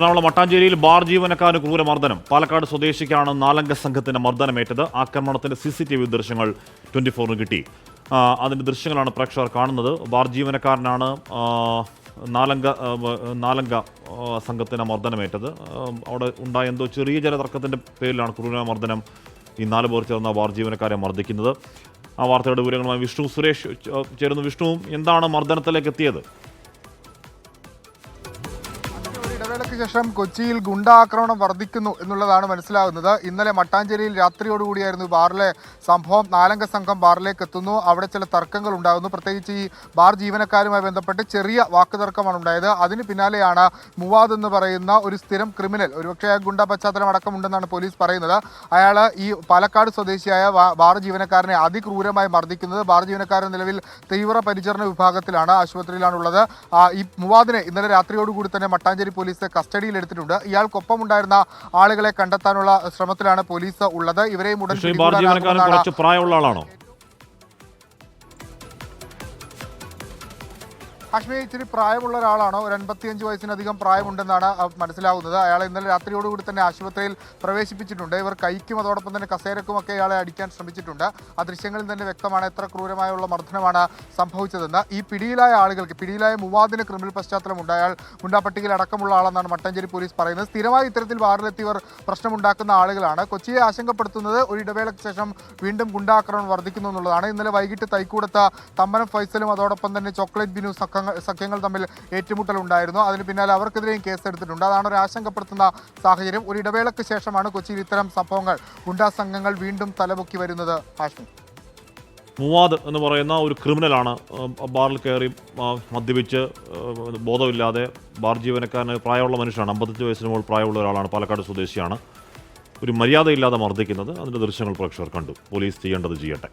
Ernakulam മട്ടാഞ്ചേരിയിൽ bar ജീവനക്കാരന് ക്രൂരമർദ്ദനം പാലക്കാട് സ്വദേശിക്കാണ് നാലംഗ സംഘത്തിന്റെ മർദ്ദനമേറ്റത്. ആക്രമണത്തിന്റെ സി സി ടി വി ദൃശ്യങ്ങൾ ട്വന്റി ഫോറിന് കിട്ടി അതിന്റെ ദൃശ്യങ്ങളാണ് പ്രേക്ഷകർ കാണുന്നത്. ബാർ ജീവനക്കാരനാണ് നാലംഗ നാലംഗ സംഘത്തിന് മർദ്ദനമേറ്റത്. അവിടെ ഉണ്ടായ എന്തോ ചെറിയ ചില തർക്കത്തിന്റെ പേരിലാണ് ക്രൂരമർദ്ദനം ഈ നാല് പേർ ചേർന്ന ബാർ ജീവനക്കാരെ മർദ്ദിക്കുന്നത്. ആ വാർത്തയുടെ വിവരങ്ങളുമായി വിഷ്ണു സുരേഷ് ചേരുന്നു. വിഷ്ണുവും എന്താണ് മർദ്ദനത്തിലേക്ക് എത്തിയത്? ഇടവേളയ്ക്ക് ശേഷം കൊച്ചിയിൽ ഗുണ്ടാക്രമണം വർദ്ധിക്കുന്നു എന്നുള്ളതാണ് മനസ്സിലാകുന്നത്. ഇന്നലെ മട്ടാഞ്ചേരിയിൽ രാത്രിയോടുകൂടിയായിരുന്നു ബാറിലെ സംഭവം. നാലംഗ സംഘം ബാറിലേക്ക് എത്തുന്നു. അവിടെ ചില തർക്കങ്ങൾ ഉണ്ടാകുന്നു. പ്രത്യേകിച്ച് ഈ ബാർ ജീവനക്കാരുമായി ബന്ധപ്പെട്ട് ചെറിയ വാക്കുതർക്കമാണ് ഉണ്ടായത്. അതിന് പിന്നാലെയാണ് മുവാദ് എന്ന് പറയുന്ന ഒരു സ്ഥിരം ക്രിമിനൽ ഒരുപക്ഷെ ഗുണ്ട പശ്ചാത്തലം അടക്കമുണ്ടെന്നാണ് പോലീസ് പറയുന്നത്. അയാൾ ഈ പാലക്കാട് സ്വദേശിയായ ബാർ ജീവനക്കാരനെ അതിക്രൂരമായി മർദ്ദിക്കുന്നത് ബാർ ജീവനക്കാരൻ നിലവിൽ തീവ്ര പരിചരണ വിഭാഗത്തിലാണ് ആശുപത്രിയിലാണുള്ളത്. ഈ മുവാദിനെ ഇന്നലെ രാത്രിയോടുകൂടി തന്നെ മട്ടാഞ്ചേരി പോലീസ് കസ്റ്റഡിയിൽ എടുത്തിട്ടുണ്ട് ഇയാൾക്കൊപ്പമുണ്ടായിരുന്ന ആളുകളെ കണ്ടെത്താനുള്ള ശ്രമത്തിലാണ് പോലീസ് ഉള്ളത്. ഇവരെയും ഉടൻ പ്രായമുള്ള ആളാണോ? കാശ്മീർ ഇച്ചിരി പ്രായമുള്ള ഒരാളാണോ? ഒരു അൻപത്തിയഞ്ച് വയസ്സിനധികം പ്രായമുണ്ടെന്നാണ് മനസ്സിലാവുന്നത്. അയാളെ ഇന്നലെ രാത്രിയോടുകൂടി തന്നെ ആശുപത്രിയിൽ പ്രവേശിപ്പിച്ചിട്ടുണ്ട്. ഇവർ കൈക്കും അതോടൊപ്പം തന്നെ കസേരക്കുമൊക്കെ ഇയാളെ അടിക്കാൻ ശ്രമിച്ചിട്ടുണ്ട്. ആ ദൃശ്യങ്ങളിൽ തന്നെ വ്യക്തമാണ് എത്ര ക്രൂരമായുള്ള മർദ്ദനമാണ് സംഭവിച്ചതെന്ന്. ഈ പിടിയിലായ ആളുകൾക്ക് പിടിയിലായ മുവാദിന് ക്രിമിനൽ പശ്ചാത്തലമുണ്ട്. അയാൾ ഗുണ്ടാപ്പട്ടികയിൽ അടക്കമുള്ള ആളെന്നാണ് മട്ടഞ്ചേരി പോലീസ് പറയുന്നത്. സ്ഥിരമായി ഇത്തരത്തിൽ ബാറിലെത്തിയവർ പ്രശ്നമുണ്ടാക്കുന്ന ആളുകളാണ്. കൊച്ചിയെ ആശങ്കപ്പെടുത്തുന്നത് ഒരു ഇടവേളയ്ക്ക് ശേഷം വീണ്ടും ഗുണ്ടാക്രമണം വർദ്ധിക്കുന്നു എന്നുള്ളതാണ്. ഇന്നലെ വൈകിട്ട് തൈക്കൂടത്ത് തമ്മനം ഫൈസലും അതോടൊപ്പം തന്നെ ചോക്ലേറ്റ് ബിനു സഖങ്ങൾ സഖ്യങ്ങൾ തമ്മിൽ ഏറ്റുമുട്ടൽ ഉണ്ടായിരുന്നു അതിന് പിന്നാലെ അവർക്കെതിരെയും കേസെടുത്തിട്ടുണ്ട്. അതാണ് ഒരു ആശങ്കപ്പെടുത്തുന്ന സാഹചര്യം. ഒരു ഇടവേളയ്ക്ക് ശേഷമാണ് കൊച്ചിയിൽ ഇത്തരം സംഭവങ്ങൾ. ഗുണ്ടാ സംഘങ്ങൾ വീണ്ടും തലപൊക്കി വരുന്നത് ഹാഷ്മി. മുവാദ് എന്ന് പറയുന്ന ഒരു ക്രിമിനലാണ് ബാറിൽ കയറി മദ്യപിച്ച് ബോധമില്ലാതെ ബാർ ജീവനക്കാരന് പ്രായമുള്ള മനുഷ്യനാണ്. അമ്പത്തഞ്ച് വയസ്സിന് മുകളിൽ പ്രായമുള്ള ഒരാളാണ് പാലക്കാട് സ്വദേശിയാണ്. ഒരു മര്യാദയില്ലാതെ മർദ്ദിക്കുന്നത്. അതിന്റെ ദൃശ്യങ്ങൾ പ്രേക്ഷകർ കണ്ടു. പോലീസ് ചെയ്യേണ്ടത് ചെയ്യട്ടെ.